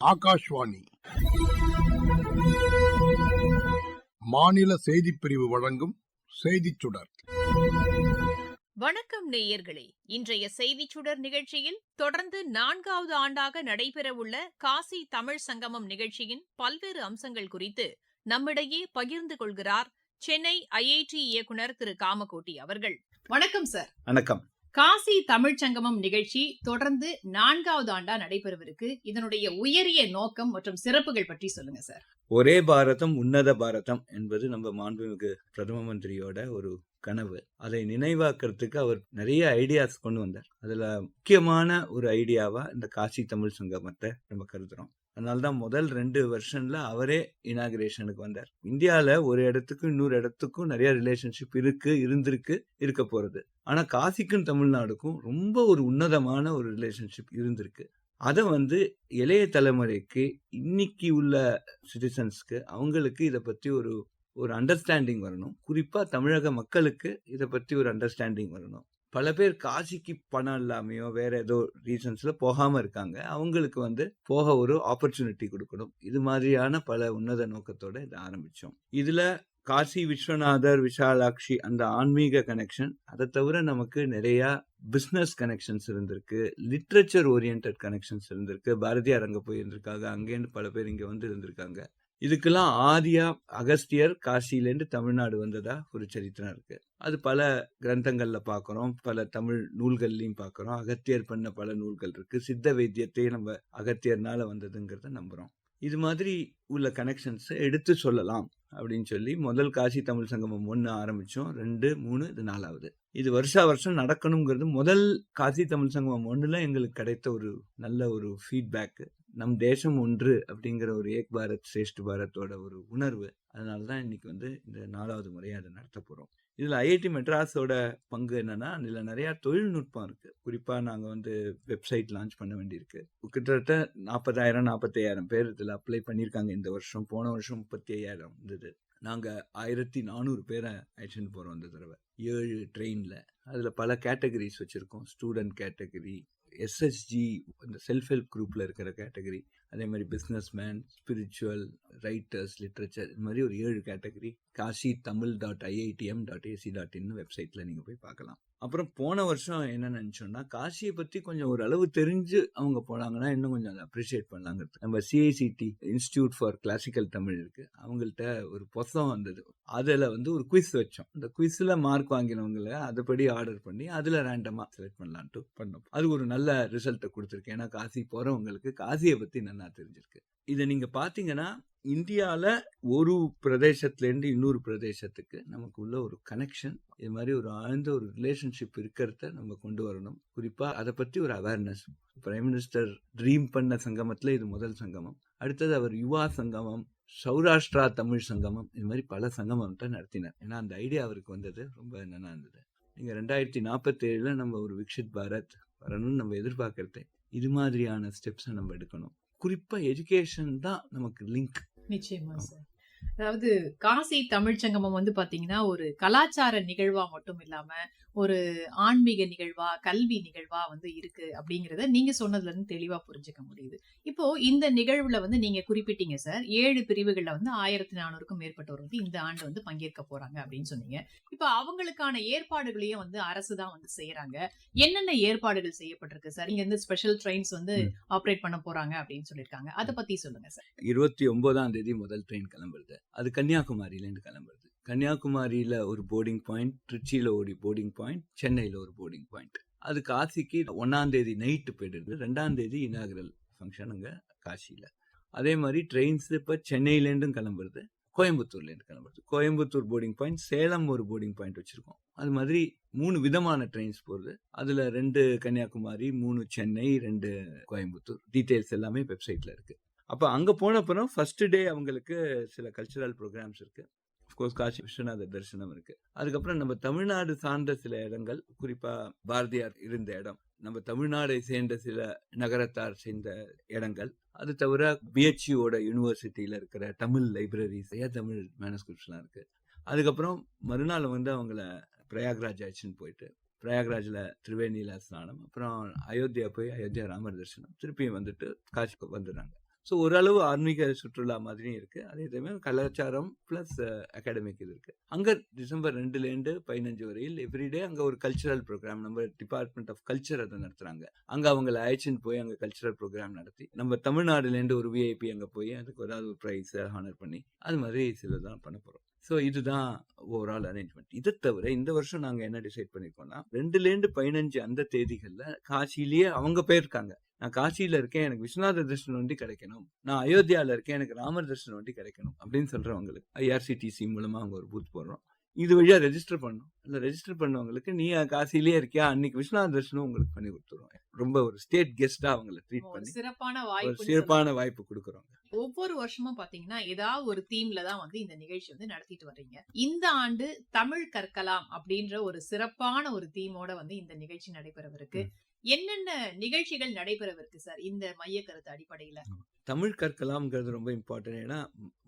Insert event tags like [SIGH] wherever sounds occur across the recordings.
ஆகாஷ்வாணி. மாநில செய்திப் பிரிவு வழங்கும் செய்திச் சுடர் வணக்கம் நேயர்களே. இன்றைய செய்திச் சுடர் நிகழ்ச்சியில் தொடர்ந்து நான்காவது ஆண்டாக நடைபெறவுள்ள காசி தமிழ் சங்கமம் நிகழ்ச்சியின் பல்வேறு அம்சங்கள் குறித்து நம்மிடையே பகிர்ந்து கொள்கிறார் சென்னை ஐஐடி இயக்குனர் திரு காமகோட்டி அவர்கள். வணக்கம் சார். வணக்கம். காசி தமிழ்ச் சங்கமம் நிகழ்ச்சி தொடர்ந்து நான்காவது ஆண்டா நடைபெறவிருக்கு. இதனுடைய உயரிய நோக்கம் மற்றும் சிறப்புகள் பற்றி சொல்லுங்க சார். ஒரே பாரதம் உன்னத பாரதம் என்பது நம்ம மாண்புமிகு பிரதம மந்திரியோட ஒரு கனவு. அதை நினைவாக்குறதுக்கு அவர் நிறைய ஐடியாஸ் கொண்டு வந்தார். அதுல முக்கியமான ஒரு ஐடியாவா இந்த காசி தமிழ் சங்கமத்தை நம்ம கருதுறோம். அதனால்தான் முதல் ரெண்டு வருஷன்ல அவரே இனாகிரேஷனுக்கு வந்தார். இந்தியாவில் ஒரு இடத்துக்கும் இன்னொரு இடத்துக்கும் நிறைய ரிலேஷன்ஷிப் இருக்கு இருந்திருக்கு இருக்க போறது. ஆனா காசிக்கும் தமிழ்நாடுக்கும் ரொம்ப ஒரு உன்னதமான ஒரு ரிலேஷன்ஷிப் இருந்திருக்கு. அதை வந்து இளைய தலைமுறைக்கு இன்னைக்கு உள்ள சிட்டிசன்ஸ்க்கு அவங்களுக்கு இதை பத்தி ஒரு ஒரு அண்டர்ஸ்டாண்டிங் வரணும். குறிப்பா தமிழக மக்களுக்கு இதை பத்தி ஒரு அண்டர்ஸ்டாண்டிங் வரணும். பல பேர் காசிக்கு பணம் இல்லாமையோ வேற ஏதோ ரீசன்ஸ்ல போகாம இருக்காங்க. அவங்களுக்கு வந்து போக ஒரு ஆப்பர்ச்சுனிட்டி கொடுக்கணும். இது மாதிரியான பல உன்னத நோக்கத்தோட இதை ஆரம்பிச்சோம். இதுல காசி விஸ்வநாதர் விஷாலாட்சி அந்த ஆன்மீக கனெக்ஷன் அதை தவிர நமக்கு நிறைய பிஸ்னஸ் கனெக்ஷன்ஸ் இருந்திருக்கு. லிட்ரேச்சர் ஓரியன்ட் கனெக்ஷன்ஸ் இருந்திருக்கு. பாரதியார் அங்கே போய் இருந்திருக்காங்க அங்கேருந்து பல பேர் இங்கே வந்து இருந்திருக்காங்க. இதுக்கெல்லாம் ஆதியா அகஸ்தியர் காசியிலேருந்து தமிழ்நாடு வந்ததா ஒரு சரித்திரம் இருக்கு. அது பல கிரந்தங்கள்ல பார்க்குறோம் பல தமிழ் நூல்கள்லையும் பார்க்குறோம் அகத்தியர் பண்ண பல நூல்கள் இருக்கு. சித்த வைத்தியத்தை நம்ம அகத்தியர்னால வந்ததுங்கிறத நம்புறோம். இது மாதிரி உள்ள கனெக்ஷன்ஸை எடுத்து சொல்லலாம் அப்படின்னு சொல்லி முதல் காசி தமிழ் சங்கமம் ஒன்று ஆரம்பிச்சோம். ரெண்டு மூணு இது நாலாவது. இது வருஷா வருஷம் நடக்கணுங்கிறது முதல் காசி தமிழ் சங்கமம் ஒன்றில் எங்களுக்கு கிடைத்த ஒரு நல்ல ஒரு ஃபீட்பேக்கு நம் தேசம் ஒன்று அப்படிங்கிற ஒரு ஏக் பாரத் சிரேஷ்ட பாரத்தோட ஒரு உணர்வு. அதனால தான் இன்னைக்கு வந்து இந்த நாலாவது முறையை அதை நடத்த போகிறோம் இதில் ஐஐடி மெட்ராஸோட பங்கு என்னன்னா இதில் நிறையா தொழில்நுட்பம் இருக்குது குறிப்பாக நாங்கள் வந்து வெப்சைட் லான்ச் பண்ண வேண்டியிருக்கு. கிட்டத்தட்ட நாற்பதாயிரம் நாற்பத்தையாயிரம் பேர் இதில் அப்ளை பண்ணியிருக்காங்க. இந்த வருஷம் போன வருஷம் முப்பத்தி ஐயாயிரம் இருந்தது நாங்கள் ஆயிரத்தி நானூறு பேரை அழைச்சிட்டு போகிறோம் இந்த தடவை. ஏழு ட்ரெயினில். அதில் பல கேட்டகரிஸ் வச்சுருக்கோம். ஸ்டூடெண்ட் கேட்டகரி எஸ்எஸ்ஜி இந்த செல்ஃப் ஹெல்ப் குரூப்பில் இருக்கிற கேட்டகரி அதே மாதிரி business man spiritual writers literature இது மாதிரி ஒரு ஏழு category Kashi Tamil dot IITM dot AC dot in வெப்சைட்டில் நீங்கள் போய் பார்க்கலாம். அப்புறம் போன வருஷம் என்ன நினச்சோம்னா காசியை பற்றி கொஞ்சம் ஓரளவு தெரிஞ்சு அவங்க போனாங்கன்னா இன்னும் கொஞ்சம் அதை அப்ரிஷியேட் பண்ணலாங்கிறது நம்ம CICT institute for classical Tamil இருக்கு. அவங்கள்ட்ட ஒரு புத்தகம் வந்தது. அதில் வந்து ஒரு குவிஸ் வச்சோம். அந்த குவிஸில் மார்க் வாங்கினவங்களை அதுபடி ஆர்டர் பண்ணி அதில் ரேண்டமாக செலக்ட் பண்ணலான்ட்டு பண்ணோம். அது ஒரு நல்ல ரிசல்ட்டை கொடுத்துருக்கு. ஏன்னா காசி போகிறவங்களுக்கு காசியை பற்றி நல்லா நான் தெரிஞ்சிருக்கு இதை நீங்கள் பார்த்தீங்கன்னா இந்தியாவில் ஒரு பிரதேசத்துலேருந்து இன்னொரு பிரதேசத்துக்கு நமக்கு உள்ள ஒரு கனெக்ஷன் இது மாதிரி ஒரு ஆழ்ந்த ஒரு ரிலேஷன்ஷிப் இருக்கிறத நம்ம கொண்டு வரணும். குறிப்பாக அதை பற்றி ஒரு அவேர்னஸ் பிரைம் மினிஸ்டர் ட்ரீம் பண்ண சங்கமத்தில் இது முதல் சங்கமம். அடுத்தது அவர் யுவா சங்கமம் சௌராஷ்டிரா தமிழ் சங்கமம் இது மாதிரி பல சங்கமம்ட்ட நடத்தினார். ஏன்னா அந்த ஐடியா அவருக்கு வந்தது. ரொம்ப நல்லா இருந்தது. நீங்கள் ரெண்டாயிரத்தி நாற்பத்தேழில் நம்ம ஒரு விக்ஷித் பாரத் வரணும்னு நம்ம எதிர்பார்க்கறது இது மாதிரியான ஸ்டெப்ஸை நம்ம எடுக்கணும். குறிப்பாக எஜுகேஷன் தான் நமக்கு லிங்க் நிச்சயமா சார் அதாவது காசி சங்கமம் வந்து பாத்தீங்கன்னா ஒரு கலாச்சார நிகழ்வா மட்டும் இல்லாம ஒரு ஆன்மீக நிகழ்வா கல்வி நிகழ்வா வந்து இருக்கு அப்படிங்கறத நீங்க சொன்னதுல இருந்து தெளிவா புரிஞ்சுக்க முடியுது. இப்போ இந்த நிகழ்வுல வந்து நீங்க குறிப்பிட்டீங்க சார். ஏழு பிரிவுகள்ல வந்து ஆயிரத்தி நானூறுக்கும் மேற்பட்டோர் வந்து இந்த ஆண்டு வந்து பங்கேற்க போறாங்க அப்படின்னு சொன்னீங்க. இப்போ அவங்களுக்கான ஏற்பாடுகளையும் வந்து அரசு தான் வந்து செய்யறாங்க. என்னென்ன ஏற்பாடுகள் செய்யப்பட்டிருக்கு சார்? இங்க இருந்து ஸ்பெஷல் ட்ரெயின்ஸ் வந்து ஆப்ரேட் பண்ண போறாங்க அப்படின்னு சொல்லியிருக்காங்க. அதை பத்தி சொல்லுங்க சார். இருபத்தி ஒன்பதாம் தேதி முதல் ட்ரெயின் கிளம்புறது. அது கன்னியாகுமரியிலேருந்து கிளம்புறது. கன்னியாகுமரியில் ஒரு போர்டிங் பாயிண்ட் திருச்சியில் ஒரு போர்டிங் பாயிண்ட் சென்னையில் ஒரு போர்டிங் பாயிண்ட் அது காசிக்கு ஒன்றாந்தேதி நைட்டு போயிடுது. ரெண்டாம் தேதி இனாகரல் ஃபங்க்ஷன் அங்கே காசியில். அதே மாதிரி ட்ரெயின்ஸ் இப்போ சென்னையிலேருந்தும் கிளம்புறது கோயம்புத்தூர்லேருந்து கிளம்புறது. கோயம்புத்தூர் போர்டிங் பாயிண்ட் சேலம் ஒரு போர்டிங் பாயிண்ட் வச்சுருக்கோம். அது மாதிரி மூணு விதமான ட்ரெயின்ஸ் போகுது அதில் ரெண்டு கன்னியாகுமரி மூணு சென்னை ரெண்டு கோயம்புத்தூர். டீட்டெயில்ஸ் எல்லாமே வெப்சைட்டில் இருக்குது அப்போ அங்கே போன அப்புறம் ஃபர்ஸ்ட் டே அவங்களுக்கு சில கல்ச்சுரல் ப்ரோக்ராம்ஸ் இருக்குது அஃப்கோர்ஸ் காசி விஸ்வநாதர் தரிசனம் இருக்குது அதுக்கப்புறம் நம்ம தமிழ்நாடு சார்ந்த சில இடங்கள் குறிப்பாக பாரதியார் இருந்த இடம் நம்ம தமிழ்நாடை சேர்ந்த சில நகரத்தார் சேர்ந்த இடங்கள். அது தவிர பிஹெச்யூவோட யூனிவர்சிட்டியில் இருக்கிற தமிழ் லைப்ரரிஸ் நிறைய தமிழ் மேனஸ்கிரிப்ட்ஸ்லாம் இருக்குது அதுக்கப்புறம் மறுநாள் வந்து அவங்கள பிரயாக்ராஜ் ஆச்சுன்னு போயிட்டு பிரயாக்ராஜில் திரிவேணியில ஸ்நானம் அப்புறம் அயோத்தியா போய் அயோத்தியா ராமர் தரிசனம் திருப்பியும் வந்துட்டு காட்சிக்கு வந்துடுறாங்க. ஸோ ஓரளவு ஆன்மீக சுற்றுலா மாதிரியும் இருக்குது அதே சமயம் கலாச்சாரம் ப்ளஸ் அகாடமிக் இது இருக்குது அங்கே டிசம்பர் ரெண்டுலேருந்து பதினஞ்சு வரையில் எவ்ரிடே அங்கே ஒரு கல்ச்சுரல் ப்ரோக்ராம் நம்ம டிபார்ட்மெண்ட் ஆஃப் கல்ச்சர் அதை நடத்துகிறாங்க அங்கே அவங்கள அழைச்சின்னு போய் அங்கே கல்ச்சுரல் ப்ரோக்ராம் நடத்தி நம்ம தமிழ்நாடுலேருந்து ஒரு விஐபி அங்கே போய் அதுக்கு ஏதாவது ஒரு ப்ரைஸ் ஹானர் பண்ணி அது மாதிரி சிலதான் பண்ண போகிறோம் ஸோ இதுதான் ஓவரால் அரேஞ்ச்மெண்ட் இதை தவிர இந்த வருஷம் நாங்கள் என்ன டிசைட் பண்ணிருக்கோம்னா ரெண்டுலேருந்து பதினஞ்சு அந்த தேதிகளில் காசிலேயே அவங்க போயிருக்காங்க. நான் காசியில இருக்கேன் எனக்கு விஸ்வநாத தர்ஷன் வண்டி கிடைக்கணும். நான் அயோத்தியால இருக்கேன் எனக்கு ராமர் தர்ஷன் வண்டி கிடைக்கணும் அப்படின்னு சொல்றவங்களுக்கு ஐஆர்சிடிசி மூலமா அவங்க ஒரு பூத் போடுறோம். இது வழியா ரெஜிஸ்டர் பண்ணணும். இல்ல ரெஜிஸ்டர் பண்ணவங்களுக்கு நீ காசிலேயே இருக்கியா அன்னைக்கு விஸ்வநாத தர்ஷனும் உங்களுக்கு பண்ணி கொடுத்துருவோம். ரொம்ப ஒரு ஸ்டேட் கெஸ்டா அவங்களை ட்ரீட் பண்ணி சிறப்பான ஒரு வாய்ப்பு சிறப்பான வாய்ப்பு கொடுக்குறோம் ஒவ்வொரு வருஷமும் பாத்தீங்கன்னா ஏதாவது ஒரு தீம்ல தான் வந்து இந்த நிகழ்ச்சி வந்து நடத்திட்டு வர்றீங்க. இந்த ஆண்டு தமிழ் கற்கலாம் அப்படின்ற ஒரு சிறப்பான ஒரு தீமோட வந்து இந்த நிகழ்ச்சி நடைபெறவிருக்கு. என்னென்ன நிகழ்ச்சிகள் நடைபெறவிருக்கு சார் இந்த மைய கருத்து அடிப்படையில தமிழ் கற்கலாம்ங்கிறது ரொம்ப இம்பார்ட்டன்ட் ஏன்னா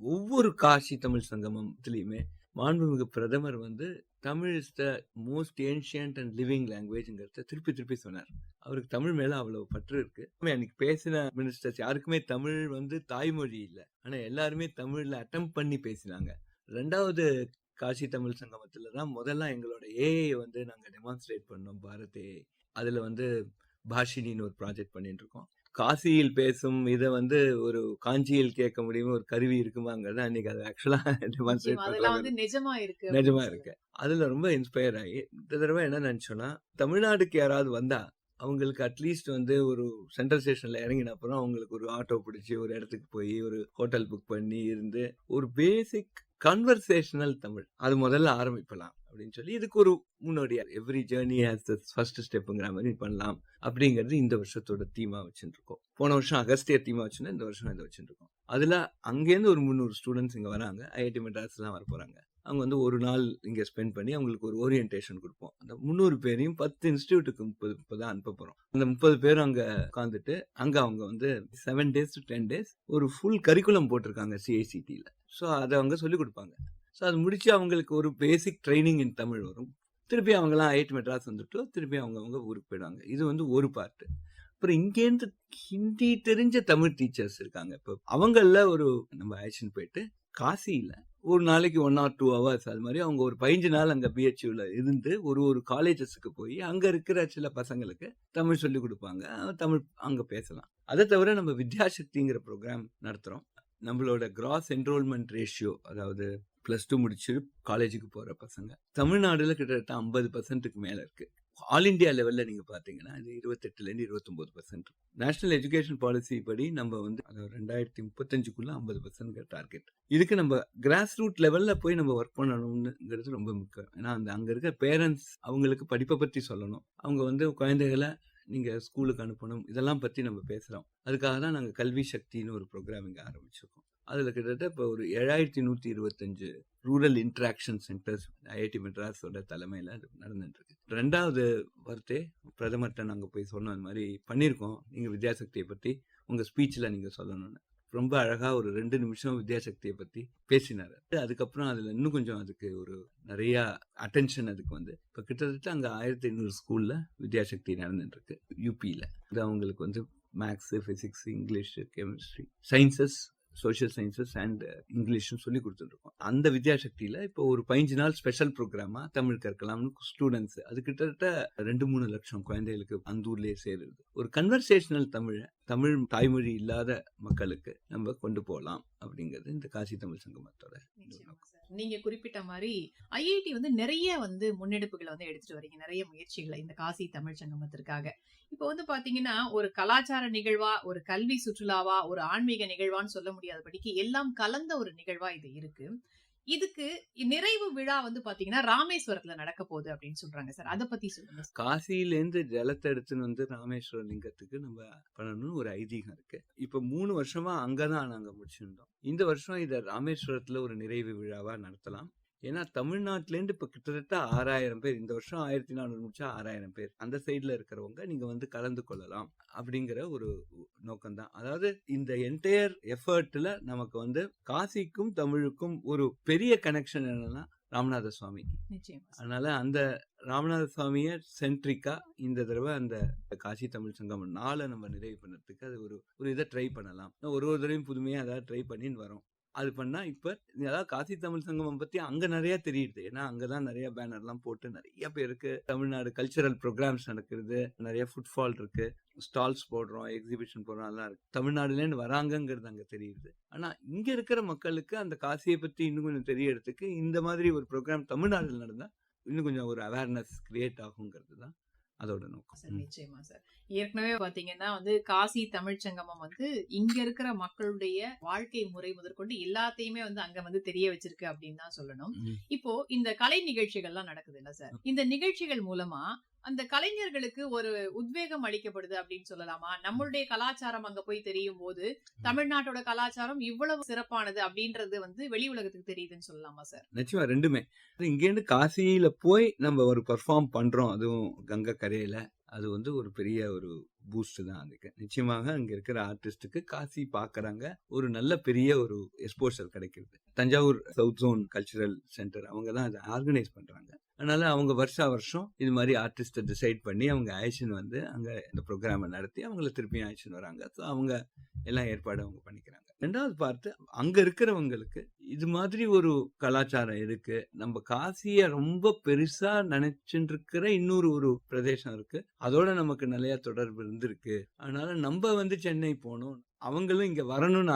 ஒவ்வொரு காசி தமிழ் சங்கமத்திலையுமே மாண்புமிகு பிரதமர் வந்து Tamil is the most ancient and living லாங்குவேஜ்ங்கிறத திருப்பி திருப்பி சொன்னார். அவருக்கு தமிழ் மேல அவ்வளவு பற்று இருக்கு. அன்னைக்கு பேசின மினிஸ்டர்ஸ் யாருக்குமே தமிழ் வந்து தாய்மொழி இல்லை. ஆனா எல்லாருமே தமிழ்ல அட்டம் பண்ணி பேசினாங்க. ரெண்டாவது காசி தமிழ் சங்கமத்துல தான் முதல்ல எங்களோட ஏஐ வந்து நாங்க டெமான்ஸ்ட்ரேட் பண்ணோம் பாரத் ஏஐ அதுல வந்து பாஷினின்னு ஒரு ப்ராஜெக்ட் பண்ணிட்டு இருக்கோம். காசியில் பேசும் இதை வந்து ஒரு காஞ்சியில் கேட்க முடியுமா? ஒரு கருவி இருக்குமாங்கிறத அன்னைக்கு அதை ஆக்சுவலா [LAUGHS] நிஜமா இருக்கு நிஜமா இருக்கு. அதுல ரொம்ப இன்ஸ்பயர் ஆகி இந்த தடவை என்ன நினைச்சோன்னா தமிழ்நாடுக்கு யாராவது வந்தா அவங்களுக்கு அட்லீஸ்ட் வந்து ஒரு சென்ட்ரல் ஸ்டேஷன்ல இறங்கின அப்புறம் அவங்களுக்கு ஒரு ஆட்டோ பிடிச்சி ஒரு இடத்துக்கு போய் ஒரு ஹோட்டல் புக் பண்ணி இருந்து ஒரு பேசிக் கன்வர்சேஷனல் தமிழ். அது முதல்ல ஆரம்பிக்கலாம் அப்படின்னு சொல்லி இதுக்கு ஒரு முன்னோடியா every journey has the first ஸ்டெப்புங்கிற மாதிரி பண்ணலாம் அப்படிங்கிறது இந்த வருஷத்தோட தீமா வச்சுருக்கோம் போன வருஷம் அகஸ்தியர் தீமா வச்சுருந்தா இந்த வருஷம் இதை வச்சுருக்கோம் அதில் அதுல அங்கேருந்து ஒரு முந்நூறு ஸ்டூடெண்ட்ஸ் இங்க வராங்க. ஐஐடி மெட்ராஸ்லாம் வர போறாங்க அவங்க வந்து ஒரு நாள் இங்கே ஸ்பெண்ட் பண்ணி அவங்களுக்கு ஒரு ஓரியன்டேஷன் கொடுப்போம். அந்த முந்நூறு பேரையும் பத்து இன்ஸ்டியூட்டுக்கு முப்பது முப்பது அனுப்ப போகிறோம் அந்த முப்பது பேரும் அங்கே உட்காந்துட்டு அங்கே அவங்க வந்து seven days to ten days ஒரு ஃபுல் கரிக்குலம் போட்டிருக்காங்க சிஐசிடியில் ஸோ அதை அவங்க சொல்லிக் கொடுப்பாங்க. ஸோ அது முடித்து அவங்களுக்கு ஒரு பேசிக் ட்ரைனிங் இன் தமிழ் வரும். திருப்பி அவங்கலாம் ஐஐடி மெட்ராஸ் வந்துட்டு திருப்பி அவங்க அவங்க ஊருக்கு போயிடுவாங்க. இது வந்து ஒரு பார்ட்டு அப்புறம் இங்கேருந்து ஹிந்தி தெரிஞ்ச தமிழ் டீச்சர்ஸ் இருக்காங்க. இப்போ அவங்களில் ஒரு நம்ம ஆக்ஷன் போயிட்டு காசியில் ஒரு நாளைக்கு ஒன் ஆர் டூ ஹவர்ஸ் அது மாதிரி அவங்க ஒரு பதினஞ்சு நாள் அங்கே பிஹெச்யூவில் இருந்து ஒரு ஒரு காலேஜஸுக்கு போய் அங்கே இருக்கிற சில பசங்களுக்கு தமிழ் சொல்லி கொடுப்பாங்க. தமிழ் அங்கே பேசலாம். அதை தவிர நம்ம வித்யாசக்திங்கிற ப்ரோக்ராம் நடத்துகிறோம் நம்மளோட கிராஸ் என்ரோல்மெண்ட் ரேஷியோ அதாவது ப்ளஸ் டூ முடிச்சு காலேஜுக்கு போகிற பசங்க தமிழ்நாடுல கிட்டத்தட்ட ஐம்பது பர்சன்ட்டுக்கு மேலே இருக்குது ஆல் இண்டியா லெவலில் நீங்கள் பார்த்தீங்கன்னா இது இருபத்தெட்டுலேருந்து இருபத்தொம்போது பர்சன்ட் நேஷனல் எஜுகேஷன் பாலிசி படி நம்ம வந்து அதாவது ரெண்டாயிரத்தி முப்பத்தஞ்சுக்குள்ளே ஐம்பது பர்சன்ட் டார்கெட் இதுக்கு நம்ம கிராஸ் ரூட் லெவலில் போய் நம்ம ஒர்க் பண்ணணுங்கிறது ரொம்ப முக்கியம். ஏன்னா அந்த அங்கே இருக்க பேரண்ட்ஸ் அவங்களுக்கு படிப்பை பற்றி சொல்லணும். அவங்க வந்து குழந்தைகளை நீங்கள் ஸ்கூலுக்கு அனுப்பணும். இதெல்லாம் பற்றி நம்ம பேசுகிறோம் அதுக்காக தான் நாங்கள் கல்வி சக்தின்னு ஒரு ப்ரோக்ராம் இங்கே ஆரம்பிச்சிருக்கோம். அதில் கிட்டத்தட்ட இப்போ ஒரு ஏழாயிரத்தி நூற்றி இருபத்தஞ்சு ரூரல் இன்ட்ராக்ஷன் சென்டர்ஸ் ஐஐடி மெட்ராஸோட தலைமையில் அது நடந்துட்டுருக்கு. ரெண்டாவது வார்த்தை பிரதமர்கிட்ட நாங்கள் போய் சொன்னோம் மாதிரி பண்ணியிருக்கோம் நீங்கள் வித்யாசக்தியை பற்றி உங்கள் ஸ்பீச்சில் நீங்கள் சொல்லணும்னு. ரொம்ப அழகாக ஒரு ரெண்டு நிமிஷம் வித்யாசக்தியை பற்றி பேசினார். அதுக்கப்புறம் அதில் இன்னும் கொஞ்சம் அதுக்கு ஒரு நிறையா அட்டென்ஷன் அதுக்கு வந்து. இப்போ கிட்டத்தட்ட அங்கே ஆயிரத்தி ஐநூறு ஸ்கூலில் வித்யாசக்தி நடந்துட்டுருக்கு யூபியில் இது அவங்களுக்கு வந்து maths physics English chemistry sciences social sciences and இங்கிலீஷ்னு சொல்லி கொடுத்துருக்கோம் அந்த வித்யாசக்தியில் இப்போ ஒரு பதினஞ்சு நாள் ஸ்பெஷல் ப்ரோக்ராமாக தமிழ் கற்கலாம்னு ஸ்டூடெண்ட்ஸ் அது கிட்டத்தட்ட ரெண்டு மூணு லட்சம் குழந்தைகளுக்கு அந்த ஊர்லேயே சேருது. ஒரு கன்வர்சேஷனல் தமிழை தமிழ் தாய்மொழி இல்லாத மக்களுக்கு நம்ம கொண்டு போகலாம் அப்படிங்கிறது இந்த காசி தமிழ் சங்கமத்தோட சார். நீங்க குறிப்பிட்ட மாதிரி ஐஐடி வந்து நிறைய வந்து முன்னெடுப்புகளை வந்து எடுத்துட்டு வரீங்க. நிறைய முயற்சிகளை இந்த காசி தமிழ் சங்கமத்திற்காக. இப்போ வந்து பாத்தீங்கன்னா ஒரு கலாச்சார நிகழ்வா ஒரு கல்வி சுற்றுலாவா ஒரு ஆன்மீக நிகழ்வான்னு சொல்ல முடியாதபடிக்கு எல்லாம் கலந்த ஒரு நிகழ்வா இது இருக்கு. இதுக்கு நிறைவு விழா வந்து பாத்தீங்கன்னா ராமேஸ்வரத்துல நடக்க போகுது அப்படின்னு சொல்றாங்க சார். அதை பத்தி சொல்லுங்க காசியில இருந்து ஜலத்தை எடுத்துன்னு வந்து ராமேஸ்வர லிங்கத்துக்கு நம்ம பண்ணணும்னு ஒரு ஐதீகம் இருக்கு. இப்போ மூணு வருஷமா அங்கதான் நாங்க முடிச்சிருந்தோம். இந்த வருஷம் இதை ராமேஸ்வரத்துல ஒரு நிறைவு விழாவா நடத்தலாம். ஏன்னா தமிழ்நாட்டிலேருந்து இப்போ கிட்டத்தட்ட ஆறாயிரம் பேர் இந்த வருஷம் ஆயிரத்தி நானூறு முடிச்சா ஆறாயிரம் பேர். அந்த சைடில் இருக்கிறவங்க நீங்கள் வந்து கலந்து கொள்ளலாம் அப்படிங்கிற ஒரு நோக்கம் தான் அதாவது இந்த என்டையர் எஃபர்ட்டில் நமக்கு வந்து காசிக்கும் தமிழுக்கும் ஒரு பெரிய கனெக்ஷன் என்னன்னா ராமநாத சுவாமி. அதனால அந்த ராமநாத சுவாமியை சென்ட்ரிக்கா இந்த தடவை அந்த காசி தமிழ் சங்கம் நாளை நம்ம நிறைவு பண்ணதுக்கு அது ஒரு ஒரு இதை ட்ரை பண்ணலாம். ஒரு ஒரு தடவையும் புதுமையாக அதாவது ட்ரை பண்ணின்னு வரோம். அது பண்ணால் இப்போ அதாவது காசி தமிழ் சங்கமம் பற்றி அங்கே நிறையா தெரியுது. ஏன்னா அங்கே தான் நிறைய பேனர்லாம் போட்டு நிறைய பேருக்கு தமிழ்நாடு கல்ச்சரல் ப்ரோக்ராம்ஸ் நடக்கிறது. நிறைய ஃபுட்ஃபால் இருக்கு. ஸ்டால்ஸ் போடுறோம் எக்ஸிபிஷன் போடுறோம் எல்லாம் இருக்கு. தமிழ்நாடுலேருந்து வராங்கங்கிறது அங்கே தெரியுது. ஆனால் இங்கே இருக்கிற மக்களுக்கு அந்த காசியை பற்றி இன்னும் கொஞ்சம் தெரியறதுக்கு இந்த மாதிரி ஒரு ப்ரோக்ராம் தமிழ்நாட்டில் நடந்தால் இன்னும் கொஞ்சம் ஒரு அவேர்னஸ் கிரியேட் ஆகுங்கிறது தான் அதோட நோக்கம். சார். நிச்சயமா சார். ஏற்கனவே பாத்தீங்கன்னா வந்து காசி தமிழ்ச் சங்கமம் வந்து இங்க இருக்கிற மக்களுடைய வாழ்க்கை முறை முதற்கொண்டு எல்லாத்தையுமே வந்து அங்க வந்து தெரிய வச்சிருக்கு அப்படின்னு தான் சொல்லணும். இப்போ இந்த கலை நிகழ்ச்சிகள்லாம் நடக்குது இல்ல சார் இந்த நிகழ்ச்சிகள் மூலமா அந்த கலைஞர்களுக்கு ஒரு உத்வேகம் அளிக்கப்படுது அப்படின்னு சொல்லலாமா? நம்மளுடைய கலாச்சாரம் அங்க போய் தெரியும் போது தமிழ்நாட்டோட கலாச்சாரம் இவ்வளவு சிறப்பானது அப்படின்றது வந்து வெளி உலகத்துக்கு தெரியுதுன்னு சொல்லலாமா சார்? நிச்சயமா ரெண்டுமே. இங்கேருந்து காசியில போய் நம்ம ஒரு பெர்ஃபார்ம் பண்றோம். அதுவும் கங்கை கரையில. அது வந்து ஒரு பெரிய ஒரு பூஸ்ட் தான் அதுக்கு. நிச்சயமாக அங்க இருக்கிற ஆர்டிஸ்டுக்கு காசி பாக்குறாங்க. ஒரு நல்ல பெரிய ஒரு எக்ஸ்போஷர் கிடைக்கிறது. Thanjavur south zone cultural centre அவங்க தான் அதை ஆர்கனைஸ் பண்றாங்க. அதனால அவங்க வருஷா வருஷம் இது மாதிரி ஆர்டிஸ்ட்டை டிசைட் பண்ணி அவங்க அழைச்சின்னு வந்து அங்க இந்த ப்ரோக்ராமை நடத்தி அவங்கள திருப்பியும் அழைச்சின்னு வராங்க. ஸோ அவங்க எல்லாம் ஏற்பாடு அவங்க பண்ணிக்கிறாங்க. ரெண்டாவது பார்த்து அங்க இருக்கிறவங்களுக்கு இது மாதிரி ஒரு கலாச்சாரம் இருக்கு. நம்ம காசிய ரொம்ப பெருசா நினைச்சுட்டு இருக்கிற இன்னொரு ஒரு பிரதேசம் இருக்கு. அதோட நமக்கு நிறைய தொடர்பு இருந்திருக்கு. அதனால நம்ம வந்து சென்னை போகணும் அவங்களும் இங்க வரணும்னு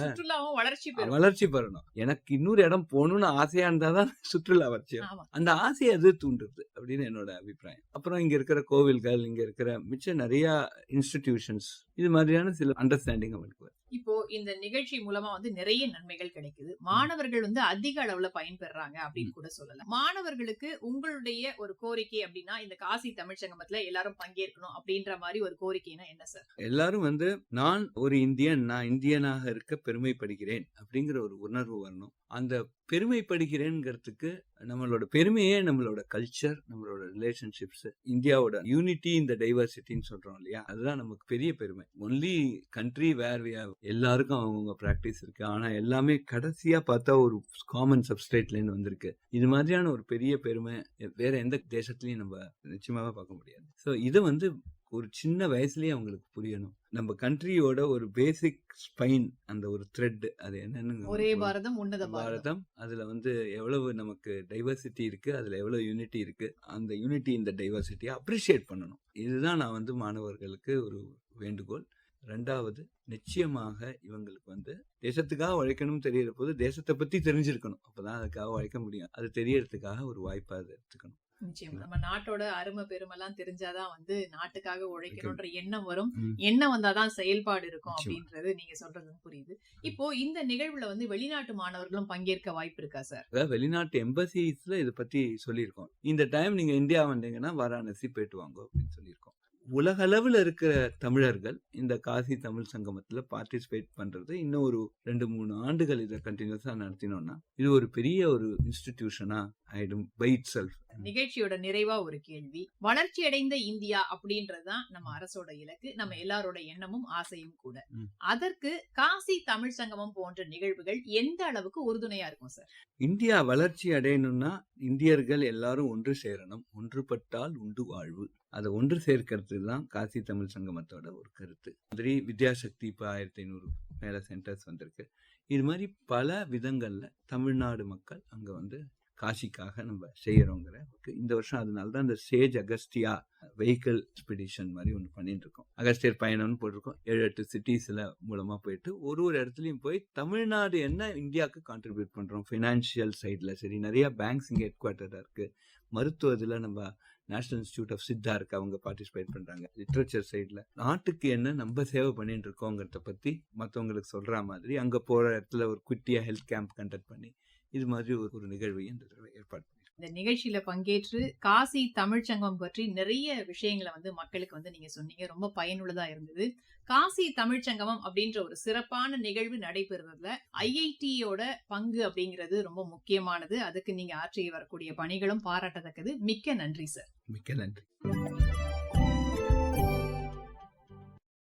சுற்றுலாவும் வளர்ச்சி வளர்ச்சி பெறணும். எனக்கு இன்னொரு இடம் போகணும்னு ஆசையா இருந்தாதான் [LAUGHS] சுற்றுலா வளர்ச்சி அந்த ஆசையை அது தூண்டுறது அப்படின்னு என்னோட அபிப்பிராயம். அப்புறம் இங்க இருக்கிற கோவில்கள் இங்க இருக்கிற மிச்ச நிறைய இன்ஸ்டிடியூஷன்ஸ் இது மாதிரியான சில அண்டர்ஸ்டாண்டிங் அவங்களுக்கு. இப்போ இந்த நிகழ்ச்சி மூலமா வந்து நிறைய நன்மைகள் கிடைக்குது. மாணவர்கள் வந்து அதிக அளவுல பயன்பெறாங்க அப்படின்னு கூட சொல்லலாம். மாணவர்களுக்கு உங்களுடைய ஒரு கோரிக்கை அப்படின்னா இந்த காசி தமிழ் சங்கமத்துல எல்லாரும் பங்கேற்கணும் அப்படின்ற மாதிரி ஒரு கோரிக்கைனா என்ன சார்? எல்லாரும் வந்து நான் ஒரு இந்தியன் நான் இந்தியனாக இருக்க பெருமைப்படுகிறேன் அப்படிங்கிற ஒரு உணர்வு வரணும். அந்த பெருமைப்படுகிறேங்கிறதுக்கு நம்மளோட பெருமையே நம்மளோட கல்ச்சர் நம்மளோட ரிலேஷன்ஷிப்ஸ் இந்தியாவோட யூனிட்டி இந்த டைவர்சிட்டின்னு சொல்றோம் இல்லையா? அதுதான் நமக்கு பெரிய பெருமை. ஒன்லி கண்ட்ரி வேர் வி எல்லாருக்கும் அவங்கவுங்க ப்ராக்டிஸ் இருக்கு. ஆனா எல்லாமே கடைசியா பார்த்தா ஒரு காமன் சப்ஸ்டேட்லேருந்து வந்திருக்கு. இது மாதிரியான ஒரு பெரிய பெருமை வேற எந்த தேசத்துலயும் நம்ம நிச்சயமாக பார்க்க முடியாது. ஸோ இதை வந்து ஒரு சின்ன வயசுலயே அவங்களுக்கு புரியணும். நம்ம கண்ட்ரியோட ஒரு பேசிக் ஸ்பைன் அந்த ஒரு த்ரெட் அது என்னன்னு ஒரே பாரதம் உன்னத பாரதம். அதுல வந்து எவ்வளவு நமக்கு டைவர்சிட்டி இருக்கு அதுல எவ்வளவு யூனிட்டி இருக்கு அந்த யூனிட்டி இந்த டைவர்சிட்டியை அப்ரிஷியேட் பண்ணணும். இதுதான் நான் வந்து மாணவர்களுக்கு ஒரு வேண்டுகோள். ரெண்டாவது நிச்சயமாக இவங்களுக்கு வந்து தேசத்துக்காக உழைக்கணும்னு தெரியற போது தேசத்தை பத்தி தெரிஞ்சிருக்கணும். அப்பதான் அதுக்காக உழைக்க முடியும். அது தெரியறதுக்காக ஒரு வாய்ப்பா அதை எடுத்துக்கணும். நிச்சயமா. நம்ம நாட்டோட அருமை பெருமைலாம் தெரிஞ்சாதான் வந்து நாட்டுக்காக உழைக்கணும்ன்ற எண்ணம் வரும். எண்ணம் வந்தாதான் செயல்பாடு இருக்கும். அப்படின்றது நீங்க சொல்றது புரியுது. இப்போ இந்த நிகழ்வுல வந்து வெளிநாட்டு மாணவர்களும் பங்கேற்க வாய்ப்பு இருக்கா சார்? அதாவது வெளிநாட்டு எம்பசிஸ்ல இதை பத்தி சொல்லியிருக்கோம். இந்த டைம் நீங்க இந்தியா வந்தீங்கன்னா வாராணசி போயிட்டு வாங்க அப்படின்னு சொல்லியிருக்கோம். உலக அளவில் இருக்கிற தமிழர்கள் இந்த காசி தமிழ் சங்கமத்துல பார்ட்டிசிபேட் பண்றது இன்னும் ஒரு ரெண்டு மூணு ஆண்டுகள் இதை கண்டினியூஸா நடத்தினோம்னா இது ஒரு பெரிய ஒரு இன்ஸ்டிடியூஷனா ஆயிடும் பை இட் செல்ஃப் நிகழ்ச்சியோட நிறைவா ஒரு கேள்வி. வளர்ச்சி அடைந்த இந்தியா அப்படின்றதுதான் நம்ம அரசோட இலக்கு. நம்ம எல்லாரோட எண்ணமும் ஆசையும் கூட. அதற்கு காசி தமிழ் சங்கமம் போன்ற நிகழ்வுகள் எந்த அளவுக்கு உறுதுணையா இருக்கும் சார்? இந்தியா வளர்ச்சி அடையணும்னா இந்தியர்கள் எல்லாரும் ஒன்று சேரணும். ஒன்றுபட்டால் உண்டு வாழ்வு. அதை ஒன்று சேர்க்கிறது தான் காசி தமிழ் சங்கமத்தோட ஒரு கருத்து. மாதிரி வித்யாசக்தி இப்போ ஆயிரத்தி ஐநூறு மேலே சென்டர்ஸ் வந்திருக்கு. இது மாதிரி பல விதங்களில் தமிழ்நாடு மக்கள் அங்கே வந்து காசிக்காக நம்ம செய்யறோங்கிற இந்த வருஷம் அதனால தான் இந்த சேஜ் அகஸ்டியா வெஹிக்கிள் எக்ஸ்பிடிஷன் மாதிரி ஒன்று பண்ணிட்டு இருக்கோம் அகஸ்டியர் பயணம்னு போட்டிருக்கோம். ஏழு எட்டு சிட்டிஸில் மூலமாக போயிட்டு ஒரு ஒரு இடத்துலையும் போய் தமிழ்நாடு என்ன இந்தியாவுக்கு கான்ட்ரிபியூட் பண்ணுறோம் ஃபினான்ஷியல் சைடில் சரி நிறையா பேங்க்ஸ் இங்கே ஹெட் குவார்ட்டராக இருக்குது மருத்துவத்தில் நம்ம நேஷனல் இன்ஸ்டியூட் ஆஃப் சித்தா இருக்கு அவங்க பார்ட்டிசிபேட் பண்றாங்க. லிட்ரேச்சர் சைட்ல நாட்டுக்கு என்ன நம்ம சேவை பண்ணிட்டு இருக்கோங்கிறத பத்தி மற்றவங்களுக்கு சொல்ற மாதிரி அங்க போற இடத்துல ஒரு குட்டியா ஹெல்த் கேம்ப் கண்டக்ட் பண்ணி இது மாதிரி ஒரு ஒரு நிகழ்வையும் இந்த தடவை ஏற்பாடு இந்த நிகழ்ச்சியில பங்கேற்று காசி தமிழ்ச்சங்கம் பற்றி நிறைய விஷயங்களை வந்து மக்களுக்கு வந்து நீங்க சொன்னீங்க. ரொம்ப பயனுள்ளதா இருந்தது. காசி தமிழ்ச்சங்கமம் அப்படின்ற ஒரு சிறப்பான நிகழ்வு நடைபெறுறதுல ஐஐடியோட பங்கு அப்படிங்கிறது ரொம்ப முக்கியமானது. அதுக்கு நீங்க ஆற்றி வரக்கூடிய பணிகளும் பாராட்டத்தக்கது. மிக்க நன்றி சார். மிக்க நன்றி.